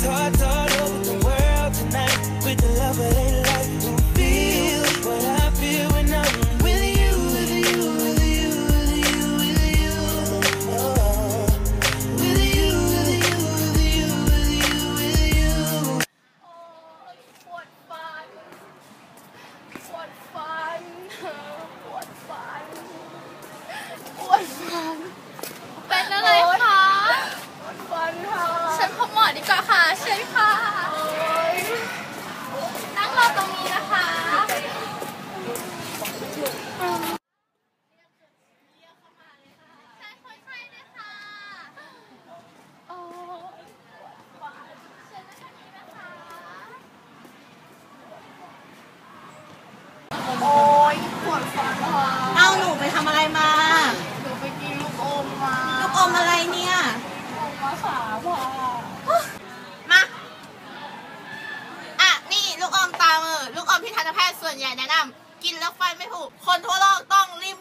it's hard เอาหนูไปทำอะไรมา หนูไปกินลูกอมมาลูกอมอะไรเนี่ยลูกอมมะขามพ่มาอะนี่ลูกอมตาเมอลูกอมพิธานแพทย์ส่วนใหญ่แนะนำกินแล้วฟันไม่ผุคนทั่วโลกต้องรีม